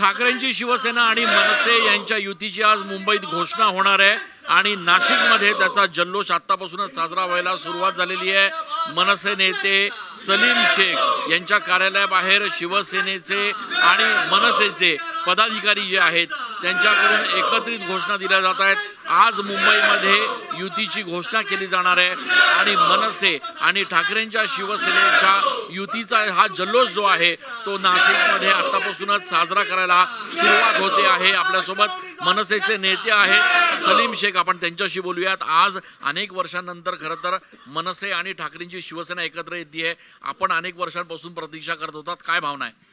ठाकरेंची शिवसेना आणि मनसे यांच्या युतीची आज मुंबईत घोषणा होणार आहे आणि नाशिकमध्ये त्याचा जल्लोष आत्तापासूनच साजरा व्हायला सुरुवात झालेली आहे. मनसे नेते सलीम शेख यांच्या कार्यालयाबाहेर शिवसेनेचे आणि मनसेचे पदाधिकारी जे आहेत त्यांच्याकडून एकत्रित घोषणा दिल्या जात आहेत. आज मुंबईमध्ये युतीची घोषणा केली जाणार आहे. आणि मनसे आणि ठाकरेंच्या शिवसेनेच्या युतीचा हा जल्लोष जो आहे तो नाशिकमध्ये आतापासूनच साजरा करायला सुरुवात होते आहे आपल्यासोबत. मनसेचे नेते आहेत सलीम शेख आपण त्यांच्याशी बोलूयात. आज अनेक वर्षांनंतर खरं तर मनसे आणि ठाकरेंची शिवसेना एकत्र येते आपण अनेक वर्षांपासून प्रतीक्षा करत होतात. काय भावना आहे?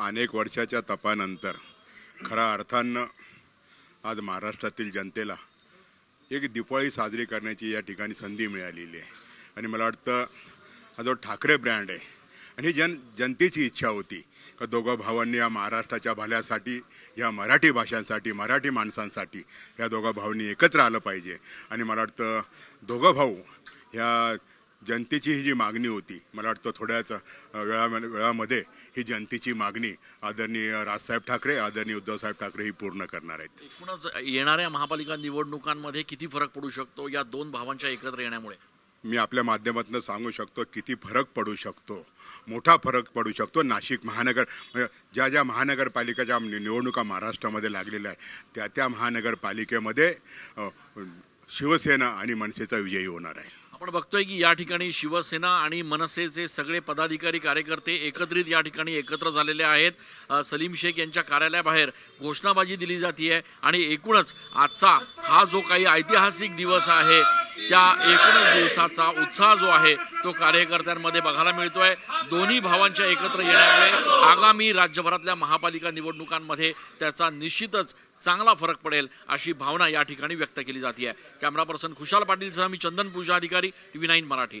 अनेक वर्षाच्या तपानंतर खऱ्या अर्थानं आज महाराष्ट्रातील जनतेला एक दिवाळी साजरी करण्याची या ठिकाणी संधी मिळालेली आहे. आणि मला वाटतं हा जो ठाकरे ब्रँड आहे आणि ही जन जनतेची इच्छा होती का दोघं भावांनी या महाराष्ट्राच्या भल्यासाठी या मराठी भाषांसाठी मराठी माणसांसाठी या दोघा भावांनी एकत्र आलं पाहिजे. आणि मला वाटतं दोघं भाऊ ह्या जनतेची ही जी मागणी होती मला वाटतं थोड्याच वेळा वेळामध्ये ही जनतेची मागणी आदरणीय राजसाहेब ठाकरे आदरणीय उद्धवसाहेब ठाकरे ही पूर्ण करणार आहेत. एकूणच येणाऱ्या महापालिका निवडणुकांमध्ये किती फरक पडू शकतो या दोन भावांच्या एकत्र येण्यामुळे? मी आपल्या माध्यमातून सांगू शकतो किती फरक पडू शकतो. मोठा फरक पडू शकतो. नाशिक महानगर म्हणजे ज्या ज्या महानगरपालिकेच्या निवडणुका महाराष्ट्रामध्ये लागलेल्या आहेत त्या त्या महानगरपालिकेमध्ये शिवसेना आणि मनसेचा विजयी होणार आहे. आपण बघतोय की या ठिकाणी शिवसेना आणि मनसेचे सगळे पदाधिकारी कार्यकर्ते एकत्रित या ठिकाणी एकत्र झालेले आहेत. सलीम शेख यांच्या कार्यालयाबाहेर घोषणाबाजी दिली जाते आणि एकूणच आजचा हा जो काही ऐतिहासिक दिवस आहे त्या एकूणच दिवसाचा उत्साह जो आहे तो कार्यकर्त्यांमध्ये बघायला मिळतोय. दोन्ही भावांच्या एकत्र येण्यामुळे आगामी राज्यभरातल्या महापालिका निवडणुकांमध्ये त्याचा निश्चितच चांगला फरक पडेल अशी भावना या ठिकाणी व्यक्त केली जाते आहे कॅमेरा पर्सन खुशाल पाटीलसह मी चंदन पूजा अधिकारी टीव्ही नाईन मराठी.